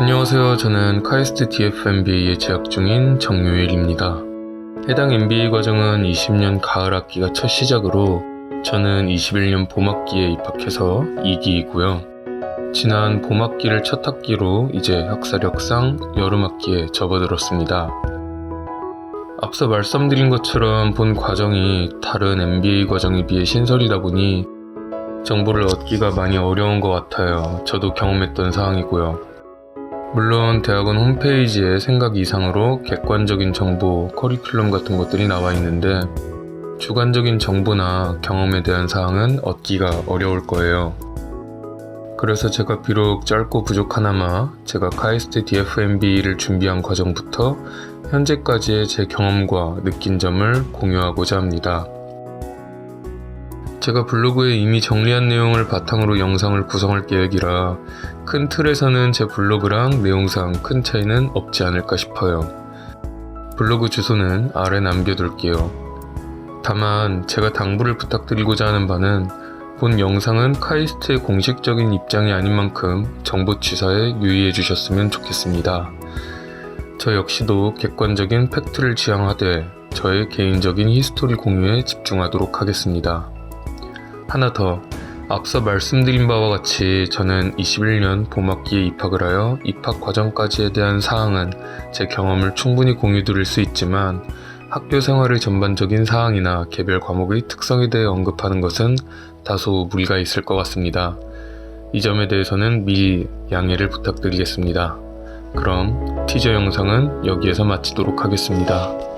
안녕하세요. 저는 카이스트 DFMBA에 재학 중인 정유일입니다. 해당 MBA 과정은 20년 가을 학기가 첫 시작으로 저는 21년 봄 학기에 입학해서 2기이고요. 지난 봄 학기를 첫 학기로 이제 학사력상 여름 학기에 접어들었습니다. 앞서 말씀드린 것처럼 본 과정이 다른 MBA 과정에 비해 신설이다 보니 정보를 얻기가 많이 어려운 것 같아요. 저도 경험했던 사항이고요. 물론 대학원 홈페이지에 생각 이상으로 객관적인 정보, 커리큘럼 같은 것들이 나와 있는데 주관적인 정보나 경험에 대한 사항은 얻기가 어려울 거예요. 그래서 제가 비록 짧고 부족하나마 제가 카이스트 DFMB를 준비한 과정부터 현재까지의 제 경험과 느낀 점을 공유하고자 합니다. 제가 블로그에 이미 정리한 내용을 바탕으로 영상을 구성할 계획이라 큰 틀에서는 제 블로그랑 내용상 큰 차이는 없지 않을까 싶어요. 블로그 주소는 아래 남겨둘게요. 다만 제가 당부를 부탁드리고자 하는 바는 본 영상은 카이스트의 공식적인 입장이 아닌 만큼 정보 취사에 유의해 주셨으면 좋겠습니다. 저 역시도 객관적인 팩트를 지향하되 저의 개인적인 히스토리 공유에 집중하도록 하겠습니다. 하나 더, 앞서 말씀드린 바와 같이 저는 21년 봄학기에 입학을 하여 입학 과정까지에 대한 사항은 제 경험을 충분히 공유드릴 수 있지만 학교 생활의 전반적인 사항이나 개별 과목의 특성에 대해 언급하는 것은 다소 무리가 있을 것 같습니다. 이 점에 대해서는 미리 양해를 부탁드리겠습니다. 그럼 티저 영상은 여기에서 마치도록 하겠습니다.